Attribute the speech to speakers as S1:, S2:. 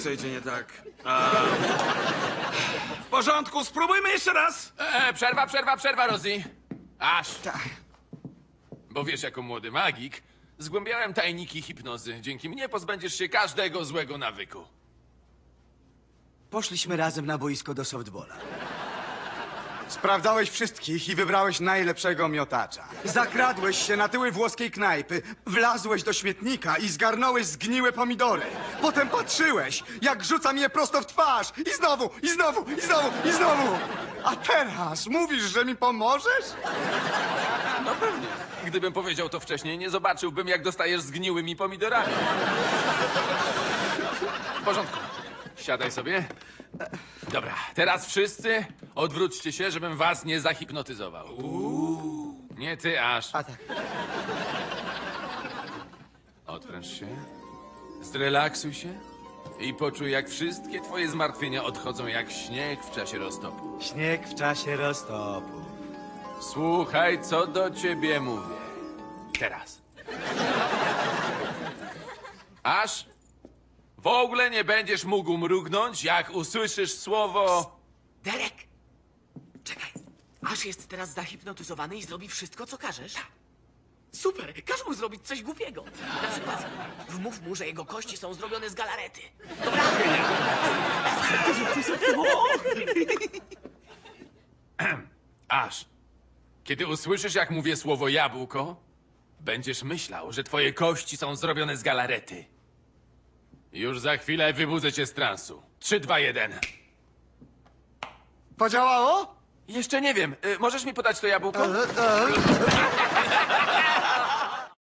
S1: co idzie nie tak. A... W porządku, spróbujmy jeszcze raz.
S2: E, przerwa, przerwa, przerwa, Rosie. Aż.
S1: Tak.
S2: Bo wiesz, jako młody magik, zgłębiałem tajniki hipnozy. Dzięki mnie pozbędziesz się każdego złego nawyku.
S3: Poszliśmy razem na boisko do softballa.
S4: Sprawdzałeś wszystkich i wybrałeś najlepszego miotacza. Zakradłeś się na tyły włoskiej knajpy, wlazłeś do śmietnika i zgarnąłeś zgniłe pomidory. Potem patrzyłeś, jak rzucam je prosto w twarz. I znowu, i znowu, i znowu, i znowu. A teraz mówisz, że mi pomożesz?
S2: No pewnie. Gdybym powiedział to wcześniej, nie zobaczyłbym, jak dostajesz zgniłymi pomidorami. W porządku. Siadaj sobie. Dobra, teraz wszyscy odwróćcie się, żebym was nie zahipnotyzował. Nie ty, aż.
S3: A tak.
S2: Odpręż się, zrelaksuj się i poczuj, jak wszystkie twoje zmartwienia odchodzą jak śnieg w czasie roztopu.
S3: Śnieg w czasie roztopu.
S2: Słuchaj, co do ciebie mówię. Teraz. Aż w ogóle nie będziesz mógł mrugnąć, jak usłyszysz słowo...
S5: Derek! Czekaj. Aż jest teraz zahipnotyzowany i zrobi wszystko, co każesz? Super! Każ mu zrobić coś głupiego. Na przykład wmów mu, że jego kości są zrobione z galarety. Dobra?
S2: Aż. Kiedy usłyszysz, jak mówię słowo jabłko, będziesz myślał, że twoje kości są zrobione z galarety. Już za chwilę wybudzę cię z transu. Trzy, dwa, jeden.
S4: Podziałało?
S2: Jeszcze nie wiem. Y, możesz mi podać to jabłko?